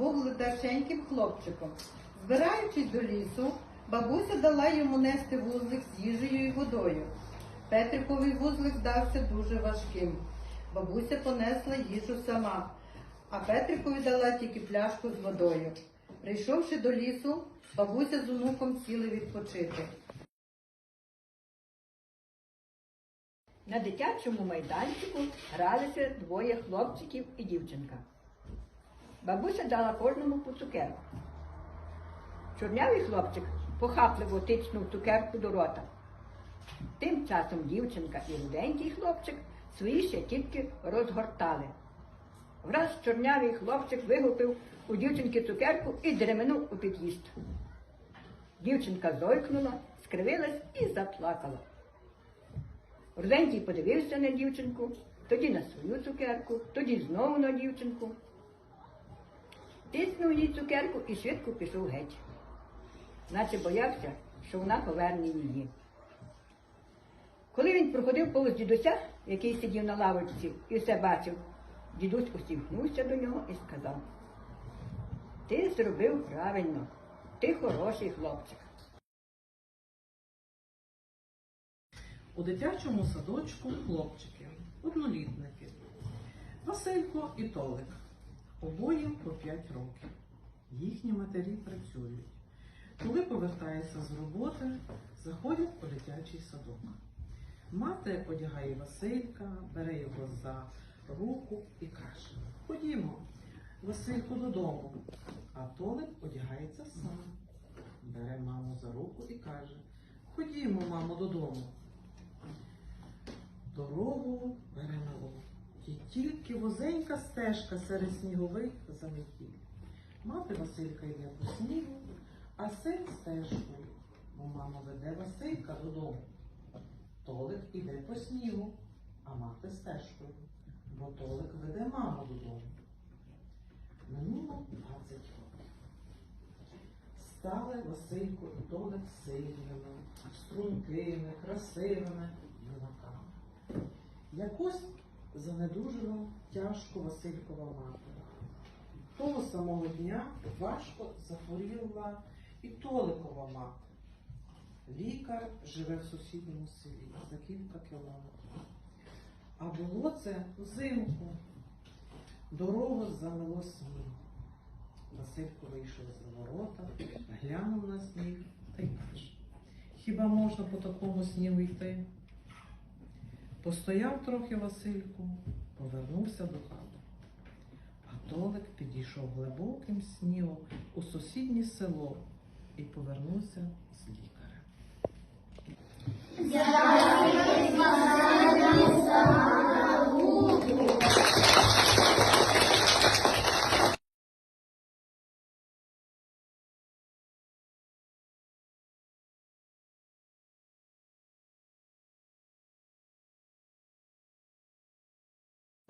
худашеньким хлопчиком. Збираючись до лісу, бабуся дала йому нести вузлик з їжею і водою. Петриковий вузлик здався дуже важким. Бабуся понесла їжу сама, а Петрикові дала тільки пляшку з водою. Прийшовши до лісу, бабуся з онуком сіли відпочити. На дитячому майданчику гралися двоє хлопчиків і дівчинка. Бабуся дала кожному по цукерку. Чорнявий хлопчик похапливо тичнув цукерку до рота. Тим часом дівчинка і руденький хлопчик свої ще тільки розгортали. Враз чорнявий хлопчик вигупив у дівчинки цукерку і дременув у під'їзд. Дівчинка зойкнула, скривилась і заплакала. Руденький подивився на дівчинку, тоді на свою цукерку, тоді знову на дівчинку. Тиснув їй цукерку і швидко пішов геть, наче боявся, що вона поверне її. Коли він проходив повз дідуся, який сидів на лавочці і все бачив, дідусь усміхнувся до нього і сказав: Ти зробив правильно, ти хороший хлопчик. У дитячому садочку хлопчики, однолітники, Василько і Толик, обоє по 5 років. Їхні матері працюють. Коли повертаються з роботи, заходять у дитячий садок. Мати одягає Василька, бере його за руку і каже: Ходімо, Васильку додому. А Толик одягається сам. Бере маму за руку і каже: Ходімо, мамо, додому. Дорогу бере мало. І тільки возенька стежка серед снігових заметіль. Мати Василька йде по снігу, а син стежкою, бо мама веде Василька додому. Толик іде по снігу, а мати стежкою, бо Толик веде маму додому. Минуло 20 років. Стали Василько і Толик сильними, стрункими, красивими юнаками. Якось занедужила тяжко Василькова мати. Того самого дня важко захворіла і Толикова мати. Лікар живе в сусідньому селі за кілька кілометрів. А було це взимку. Дорогу замело сніг. Василько вийшов за ворота, глянув на сніг та й каже, хіба можна по такому снігу йти? Постояв трохи Васильку, повернувся до хати. Толик підійшов глибоким снігом у сусіднє село і повернувся з лікарем.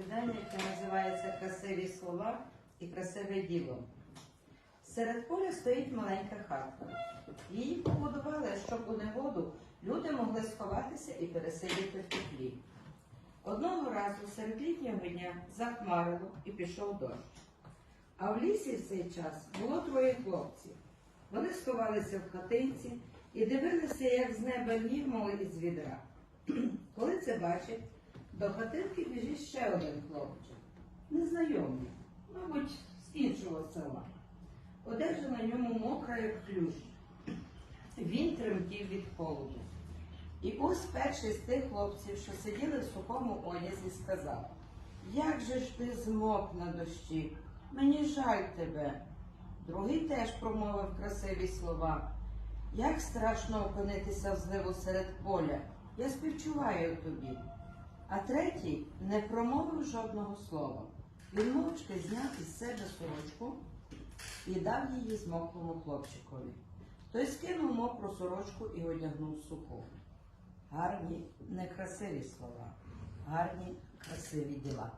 Видання, яке називається Красиві слова і красиве діло. Серед поля стоїть маленька хатка. Її побудували, щоб у негоду люди могли сховатися і пересидіти в теплі. Одного разу серед літнього дня захмарило і пішов дощ. А в лісі в цей час було троє хлопців. Вони сховалися в хатинці і дивилися, як з неба нігмали із відра. Коли це бачать, до хатинки біжить ще один хлопчик, незнайомий, мабуть, з іншого села. Одежа на ньому мокра, як плющ. Він тремтів від холоду. І ось перший з тих хлопців, що сиділи в сухому одязі, сказав: Як же ж ти змок на дощі? Мені жаль тебе. Другий теж промовив красиві слова. Як страшно опинитися в зливу серед поля. Я співчуваю тобі. А третій не промовив жодного слова. Він мовчки зняв із себе сорочку і дав її змоклому хлопчикові. Той скинув мокру сорочку і одягнув суку. Гарні, некрасиві слова, гарні, красиві діла.